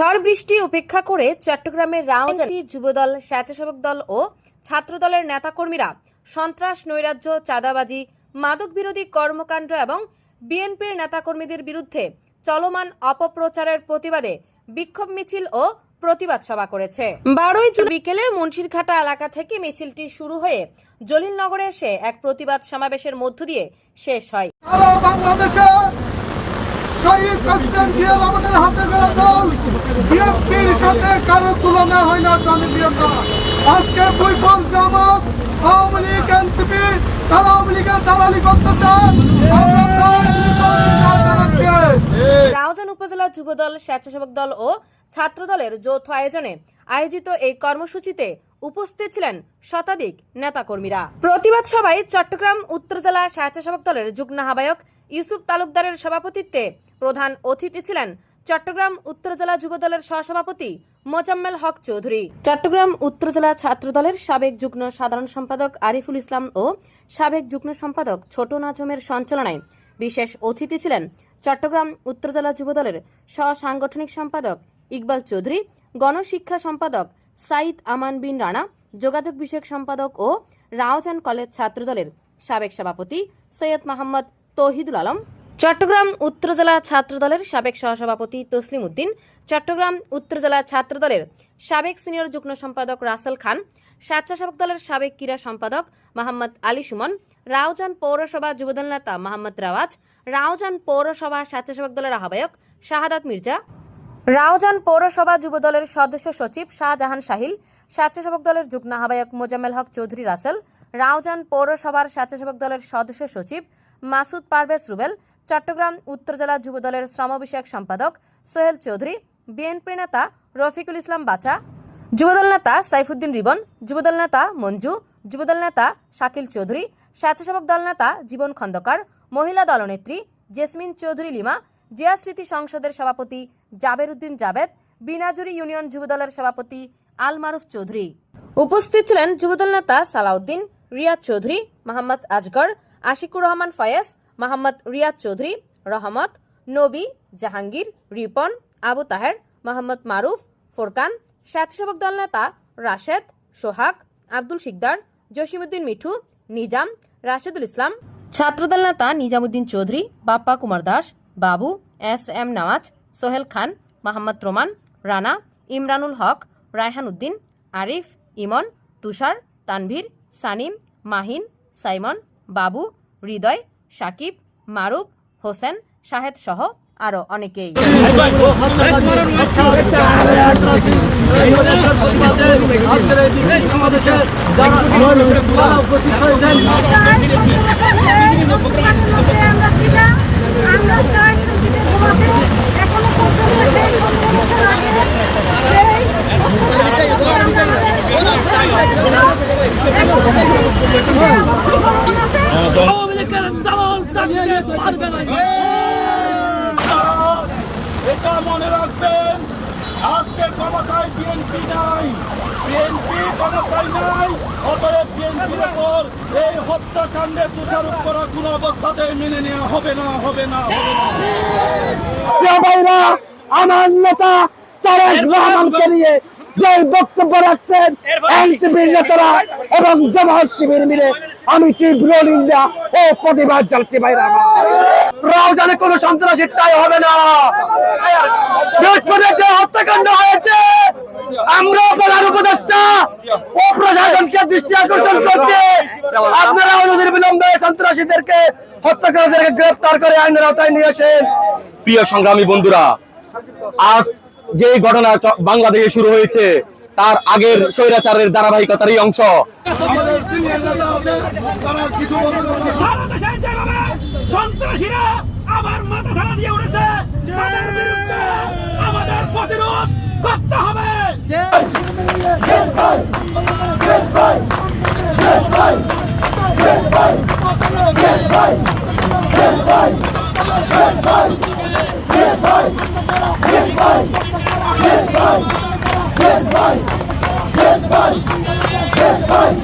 ঝড় বৃষ্টি উপেক্ষা করে চট্টগ্রামের রাউজানি যুবদল স্বেচ্ছাসেবক দল ও ছাত্রদলের নেতাকর্মীরা সন্ত্রাস নৈরাজ্য চাঁদাবাজি মাদক বিরোধী কর্মকাণ্ড এবং বিএনপির নেতাকর্মীদের বিরুদ্ধে চলমান অপপ্রচারের প্রতিবাদে বিক্ষোভ মিছিল ও প্রতিবাদ সভা করেছে। বারোই জুন বিকেলে মুন্সিরঘাটা এলাকা থেকে মিছিলটি শুরু হয়ে জলিলনগরে এসে এক প্রতিবাদ সমাবেশের মধ্য দিয়ে শেষ হয়। বাংলাদেশে প্রেসিডেন্ট জিয়াউর আমাদের হাতে গড়া দল। বিএনপির সাথে কারও তুলনা হয় না জনপ্রিয়তা আজকে বৈফল জামাত, আওয়ামী লীগ, এনসিপি, তারা আওয়ামী লীগের দালালি জানাচ্ছি রাউজান উপজেলা যুবদল, স্বেচ্ছাসেবক দল ও ছাত্রদলের যৌথ আয়োজনে আয়োজিত এই কর্মসূচিতে উপস্থিত ছিলেন শতাধিক নেতাকর্মীরা। প্রতিবাদ সভায় চট্টগ্রাম, উত্তর জেলা স্বেচ্ছাসেবক দলের যুগ্ম আহ্বায়ক ইউসুফ তালুকদারের সভাপতিত্বে প্রধান অতিথি ছিলেন চট্টগ্রাম উত্তর জেলা যুবদলের সহসভাপতি মোজাম্মেল হক চৌধুরী। চট্টগ্রাম উত্তর জেলা ছাত্রদলের সাবেক যুগ্ম সাধারণ সম্পাদক আরিফুল ইসলাম ও সাবেক যুগ্ম সম্পাদক ছোট নাজমের সঞ্চালনায় বিশেষ অতিথি ছিলেন চট্টগ্রাম উত্তর জেলা যুবদলের সহ সাংগঠনিক সম্পাদক ইকবাল চৌধুরী, গণশিক্ষা সম্পাদক সাইদ আমান বিন রানা, যোগাযোগ বিষয়ক সম্পাদক ও রাওজান কলেজ ছাত্রদলের সাবেক সভাপতি সৈয়দ মোহাম্মদ তৌহিদুল আলম। চট্টগ্রাম উত্তর জেলা ছাত্রদলের সাবেক সহসভাপতি তসলিম উদ্দিন, চট্টগ্রাম উত্তর জেলা ছাত্রদলের সাবেক সিনিয়র যুগ্ম সম্পাদক রাসেল খান, স্বেচ্ছাসেবক দলের সাবেক ক্রীড়া সম্পাদক মোহাম্মদ আলী সুমন, রাউজান পৌরসভা যুবদল নেতা মোহাম্মদ রাওয়াজ, রাউজান পৌরসভা স্বেচ্ছাসেবক দলের আহ্বায়ক শাহাদাত মির্জা, রাউজান পৌরসভা যুবদলের সদস্য সচিব শাহজাহান শাহিল, স্বেচ্ছাসেবক দলের যুগ্ম আহ্বায়ক মোজাম্মেল হক চৌধুরী রাসেল, রাউজান পৌরসভার স্বেচ্ছাসেবক দলের সদস্য সচিব মাসুদ পারভেজ রুবেল, চট্টগ্রাম উত্তর জেলা যুবদলের শ্রম বিষয়ক সম্পাদক সোহেল চৌধুরী, বিএনপি নেতা রফিকুল ইসলাম বাচা যুবদল নেতা সাইফুদ্দিন রিবন যুবদল নেতা মঞ্জু যুবদল নেতা শাকিল চৌধুরী, স্বেচ্ছাসেবক দল নেতা জীবন খন্দকার, মহিলা দলনেত্রী জেসমিন চৌধুরী লিমা, জিয়া স্মৃতি সংসদের সভাপতি জাবের উদ্দিন জাবেদ, বিনাজুরি ইউনিয়ন যুবদলের সভাপতি আল মারুফ চৌধুরী। উপস্থিত ছিলেন যুবদল নেতা সালাউদ্দিন, রিয়াদ চৌধুরী, মোহাম্মদ আজগর আশিকুর রহমান ফয়েজ মোহাম্মদ রিয়াদ চৌধুরী, রহমত, নবী, জাহাঙ্গীর, রিপন, আবু তাহের মোহাম্মদ মারুফ, ফোরকান স্বেচ্ছাসেবক দল নেতা রাশেদ, সোহাগ, আব্দুল শিকদার জসিমুদ্দিন মিঠু, নিজাম, রাশেদুল ইসলাম। ছাত্রদল নেতা Nizamuddin Chowdhury, Bappa Kumar Das, Babu, S M Nawaz Sohel Khan Mohammad Roman, Rana, Imranul Haque, Raihan Uddin, Arif, Emon, Tushar, Tanvir, Sanim, Mahin, Simon Babu Hridoy Sakib মারুফ হোসেন শাহেদ সহ আরও অনেকেই। আমরা এটা মনে রাখবেন, আজকে ক্ষমতায় বিএনপি নাই। বিএনপি ক্ষমতায় নাই, অতএব বিএনপির উপর এই হত্যাকাণ্ডে দোষারোপ করা কোনো অবস্থাতেই মেনে নেওয়া হবে না হবে না হবে না। আমার নেতা তারেক রহমানকে নিয়ে যে বক্তব্য রাখছেন এনসিপির নেতারা এবং জামাত শিবির মিলে আমি তীব্র নিন্দা ও প্রতিবাদ জানাচ্ছি ভাইরা। রাউজানে কোনো সন্ত্রাসী ঠাই হবে না। যে হত্যাকাণ্ড হয়েছে আমরা প্রধান উপদেষ্টা ও প্রশাসনকে দৃষ্টি আকর্ষণ করছে। আপনারা অনুদিন বিলম্বে সন্ত্রাসীদেরকে হত্যাকারীদেরকে গ্রেফতার করে আইনের আওতায় নিয়ে আসেন। প্রিয় সংগ্রামী বন্ধুরা আজ যে ঘটনা চ- বাংলাদেশে শুরু হয়েছে তার আগের স্বৈরাচারের ধারাবাহিকতারই অংশ। সন্ত্রাসীরা আবার মাথা ছাড়া দিয়ে উঠেছে। আমাদের প্রতিরোধ করতে হবে। Hey, hey.